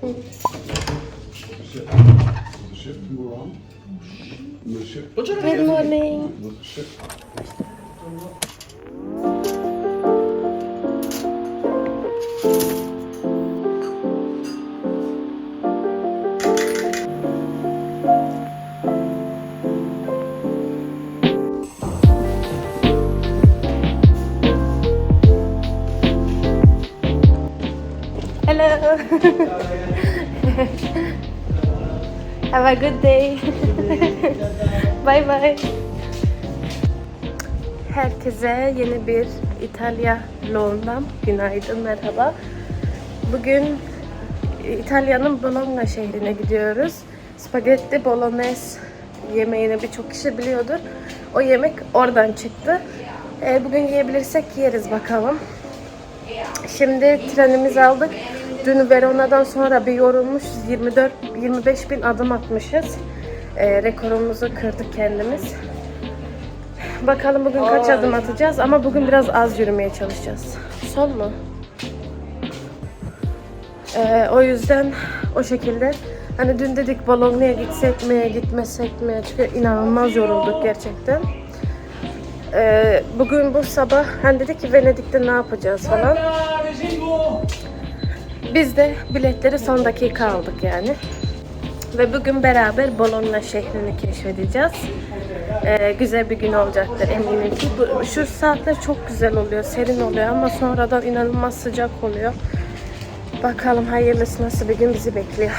The ship can go on. The ship. Good morning. The ship. Have a good day. bye bye. Herkese yeni bir İtalya vlogundan günaydın, merhaba. Bugün İtalya'nın Bologna şehrine gidiyoruz. Spagetti Bolognese yemeğini birçok kişi biliyordur. O yemek oradan çıktı. Ee, Bugün yiyebilirsek yeriz bakalım. Şimdi trenimizi aldık. Dün Verona'dan sonra bir yorulmuş 24-25 bin adım atmışız. Ee, rekorumuzu kırdık kendimiz. Bakalım bugün kaç adım atacağız ama bugün biraz az yürümeye çalışacağız. Sol mu? Ee, o yüzden o şekilde hani dün dedik Bologna'ya gitsek mi gitmesek mi çünkü inanılmaz yorulduk gerçekten. Ee, bugün bu sabah hani dedik ki Venedik'te ne yapacağız falan. Biz de biletleri son dakika aldık yani. Ve bugün beraber Bologna şehrini keşfedeceğiz. Ee, güzel bir gün olacaktır eminim ki. Bu, şu saatler çok güzel oluyor, serin oluyor ama sonradan inanılmaz sıcak oluyor. Bakalım hayırlısı nasıl bir gün bizi bekliyor.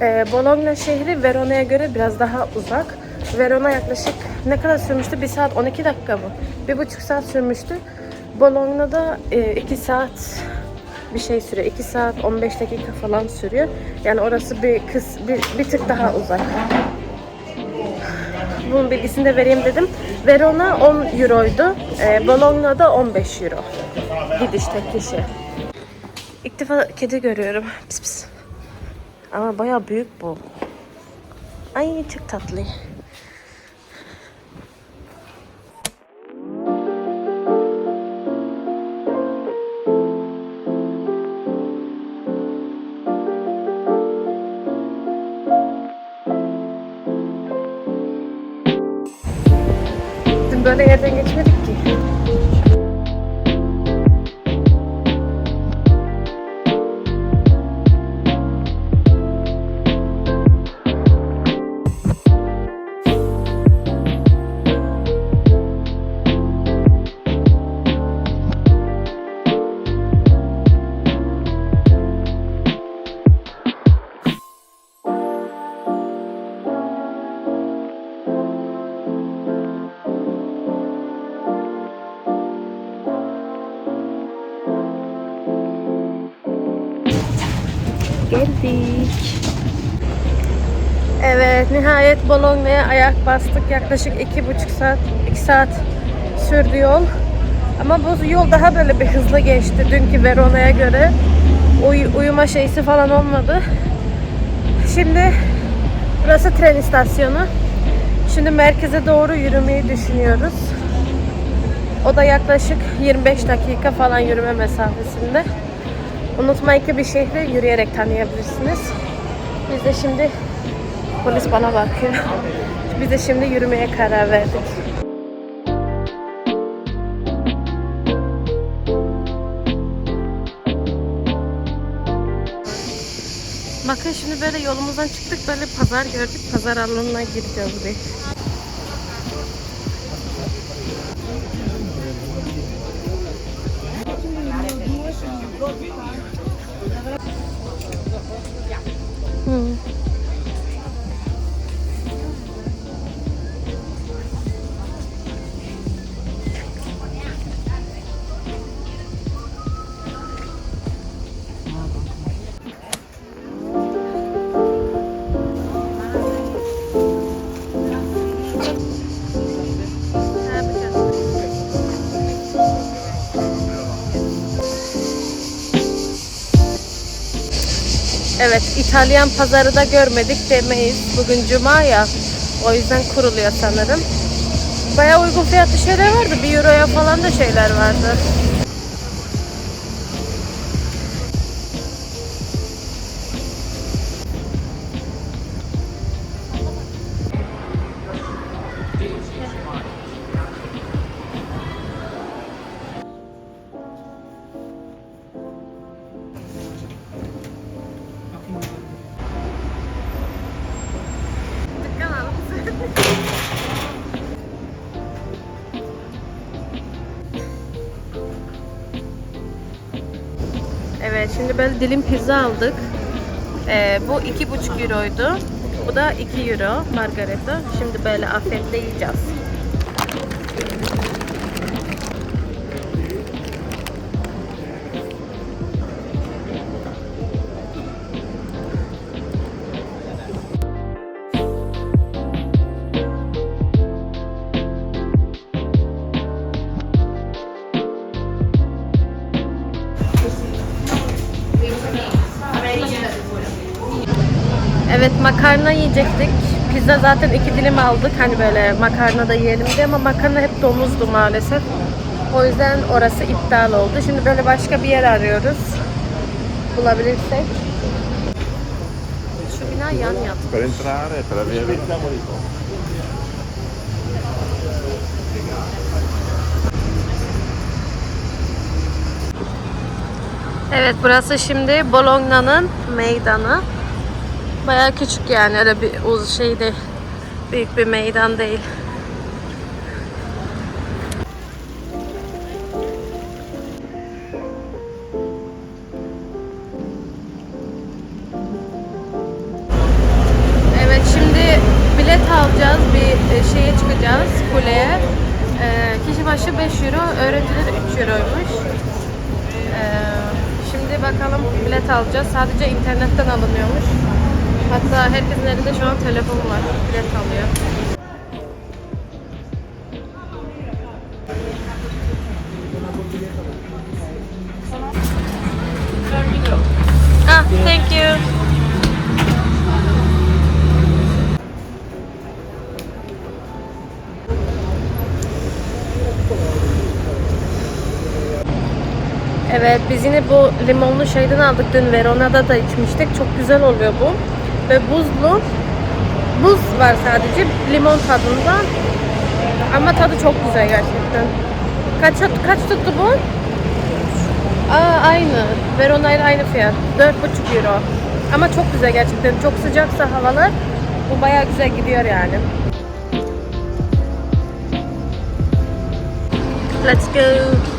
Ee, Bologna şehri Verona'ya göre biraz daha uzak. Verona yaklaşık ne kadar sürmüştü? 1 saat 12 dakika mı? Bir buçuk saat sürmüştü. Bologna'da 2 saat bir şey sürüyor. 2 saat 15 dakika falan sürüyor. Yani orası bir kız bir, bir tık daha uzak. Bunun bilgisini de vereyim dedim. Verona 10 euroydu. Ee, Bologna'da 15 euro. Gidiş tek kişi. İlk defa kedi görüyorum. Pis pis. Ama bayağı büyük bu. Ay çok tatlı. Dün böyle yerden geçmedik Geldik. Evet, nihayet Bologna'ya ayak bastık. Yaklaşık iki buçuk saat, iki saat sürdü yol. Ama bu yol daha böyle bir hızlı geçti dünkü Verona'ya göre. Uy- uyuma şeysi falan olmadı. Şimdi burası tren istasyonu. Şimdi merkeze doğru yürümeyi düşünüyoruz. O da yaklaşık 25 dakika falan yürüme mesafesinde. Unutmayın ki bir şehri yürüyerek tanıyabilirsiniz. Biz de şimdi polis bana bakıyor. Biz de şimdi yürümeye karar verdik. Bakın şimdi böyle yolumuzdan çıktık böyle pazar gördük. Pazar alanına gireceğiz bir. Evet, İtalyan pazarı da görmedik demeyiz. Bugün cuma ya. O yüzden kuruluyor sanırım. Bayağı uygun fiyatlı şeyler vardı. 1 euroya falan da şeyler vardı. Şimdi böyle dilim pizza aldık. Ee, bu iki buçuk euroydu. Bu da 2 euro margarita. Şimdi böyle afiyetle yiyeceğiz. Makarna yiyecektik. Pizza zaten iki dilim aldık. Hani böyle makarna da yiyelim diye ama makarna hep domuzdu maalesef. O yüzden orası iptal oldu. Şimdi böyle başka bir yer arıyoruz. Bulabilirsek. Şu bina yan yat. Per entrare, per avere... Evet burası şimdi Bologna'nın meydanı. Bayağı küçük yani öyle bir uz şey değil. Büyük bir meydan değil. Evet şimdi bilet alacağız. Bir e, şeye çıkacağız kuleye. Ee, kişi başı 5 euro, öğrenciler 3 euroymuş. Ee, şimdi bakalım bilet alacağız. Sadece internetten alınıyormuş. Hatta herkesin elinde şu an telefonu var. Bilet alıyor. Ah, thank you. Evet biz yine bu limonlu şeyden aldık dün Verona'da da içmiştik. Çok güzel oluyor bu. Ve buzlu. Buz var sadece limon tadında. Ama tadı çok güzel gerçekten. Kaç kaç tuttu bu? Aa aynı. Verona ile aynı fiyat. 4,5 euro. Ama çok güzel gerçekten. Çok sıcaksa havalar bu bayağı güzel gidiyor yani. Let's go.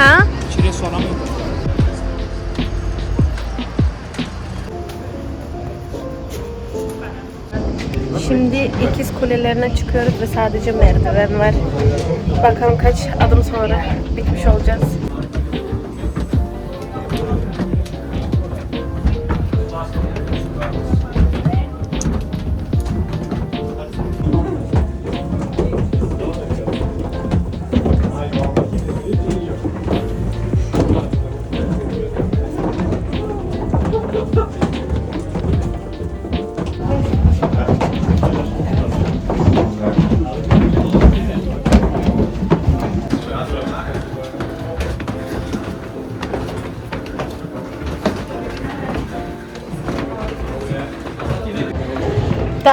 Ha? İçeriye soğanı yok. Şimdi ikiz kulelerine çıkıyoruz ve sadece merdiven var. Bakalım kaç adım sonra bitmiş olacağız.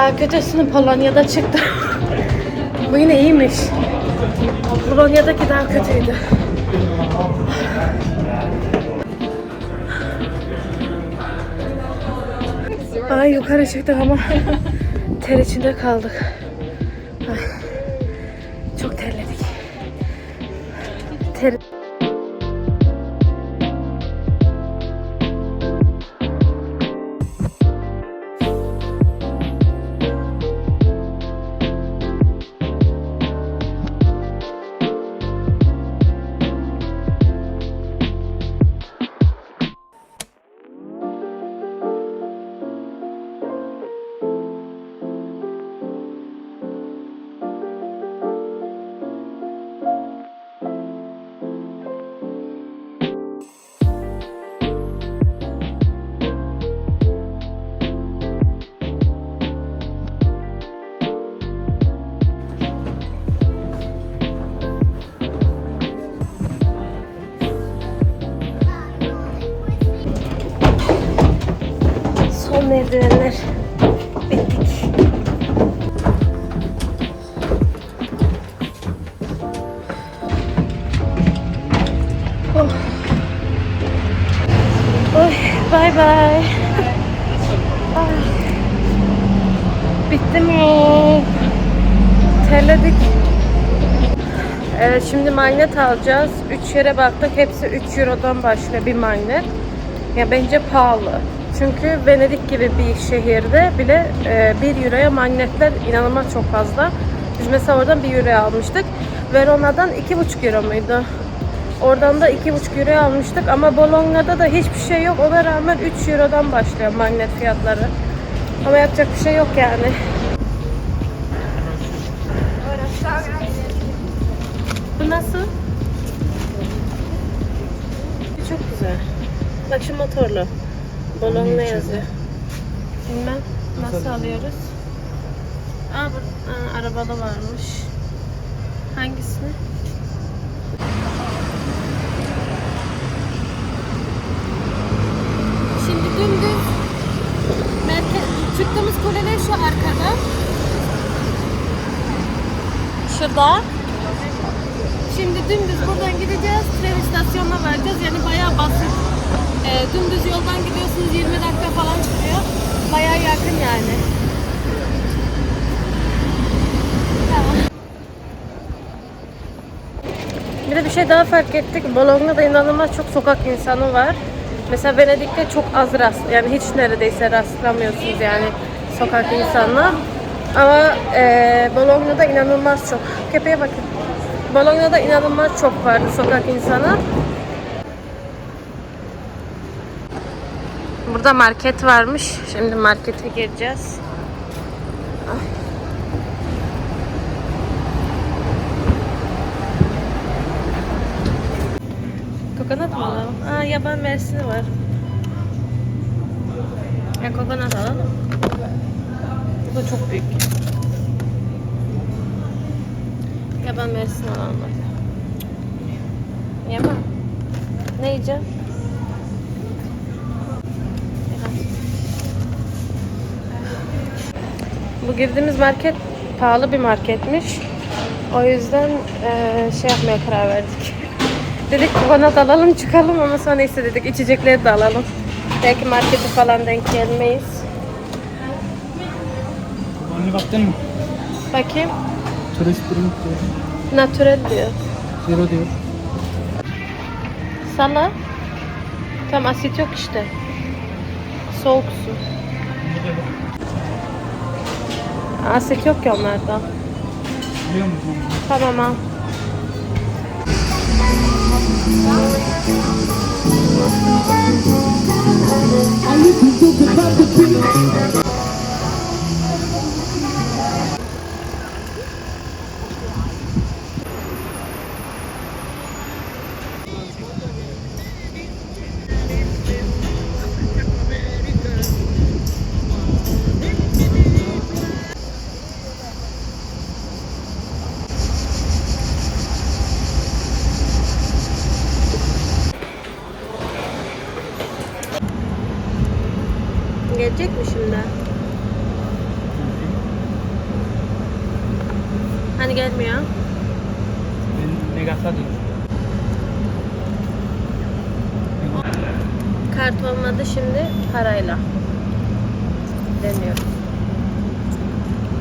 Daha kötüsünü Polonya'da çıktı. Bu yine iyiymiş. Polonya'daki daha kötüydü. Ay yukarı çıktık ama ter içinde kaldık. Ay, çok terledik. Ter şimdi magnet alacağız. 3 yere baktık. Hepsi 3 Euro'dan başlıyor bir magnet. Ya bence pahalı. Çünkü Venedik gibi bir şehirde bile e, 1 Euro'ya magnetler inanılmaz çok fazla. Biz mesela oradan 1 Euro'ya almıştık. Verona'dan 2,5 Euro muydu? Oradan da 2,5 Euro'ya almıştık ama Bologna'da da hiçbir şey yok. Ona rağmen 3 Euro'dan başlıyor magnet fiyatları. Ama yapacak bir şey yok yani. Nasıl? Çok güzel. Bak şu motorlu. Bologna yazıyor. Bilmem. Nasıl alıyoruz? Aa, bu, aa, arabalı varmış. Hangisini? Şimdi dümdüz merkez, çıktığımız kuleler şu arkada. Şurada. Dümdüz buradan gideceğiz. Tren istasyonuna varacağız. Yani bayağı basit. Ee, dümdüz yoldan gidiyorsunuz 20 dakika falan sürüyor. Bayağı yakın yani. Bir de bir şey daha fark ettik. Bologna'da inanılmaz çok sokak insanı var. Mesela Venedik'te çok az rast, yani hiç neredeyse rastlamıyorsunuz yani sokak insanına. Ama e, Bologna'da inanılmaz çok. Köpeğe bakın. Bologna'da inanılmaz çok vardı sokak insanı. Burada market varmış. Şimdi markete gireceğiz. Kokonat mı alalım? Aa yaban mersini var. Ya kokonat alalım. Bu da çok büyük. Mersini alalım hadi. Yaban. Ne yiyeceğim? Bu girdiğimiz market pahalı bir marketmiş. O yüzden eee, şey yapmaya karar verdik. Dedik kokonat alalım çıkalım ama sonra neyse dedik içecekleri de alalım. Belki markete falan denk gelmeyiz. Anne baktın mı? Bakayım. Drink diyor. Natural diyor. Zero diyor. Sala. Tam asit yok işte. Soğuk su. Asit yok ki onlarda. Biliyor musun? Tamam al. Gelecek Deniyoruz.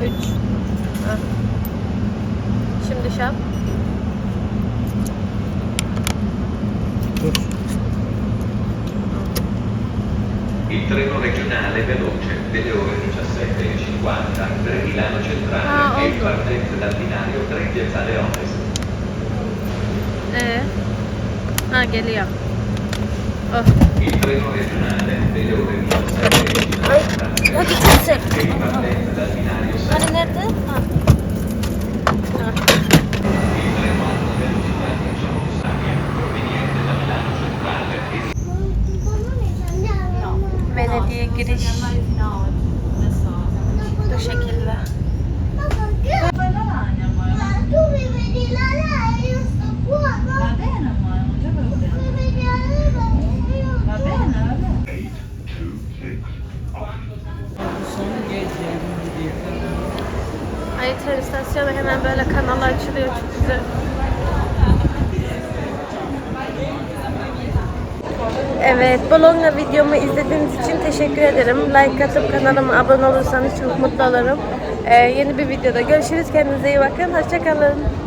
3. Şimdi şap. Dur. Il treno regionale veloce delle ore 17.50 per Milano Centrale Ah, e ovvio. partente dal binario 3 Piazzale Ovest. Ee? Ha geliyor. Oh. Il treno regionale delle ore 17.50 Hadi çözsek. e partente dal binario 6 Hani nerede? Ha. Ha. Il treno a alta velocità Roma-Sabbia proveniente da Milano Centrale e Venedik'e giriş bu şekilde. Tu mi vedi la lei, io sto qua, no? Va bene, amore, non c'è problema. Mi vedi la lei, io Va bene, va bene. Son gezlerim gidiyor. Ay tren istasyonu hemen böyle kanal açılıyor çok güzel. Evet, Bologna videomu izlediğiniz için teşekkür ederim. Like atıp kanalıma abone olursanız çok mutlu olurum. Ee, yeni bir videoda görüşürüz. Kendinize iyi bakın. Hoşçakalın.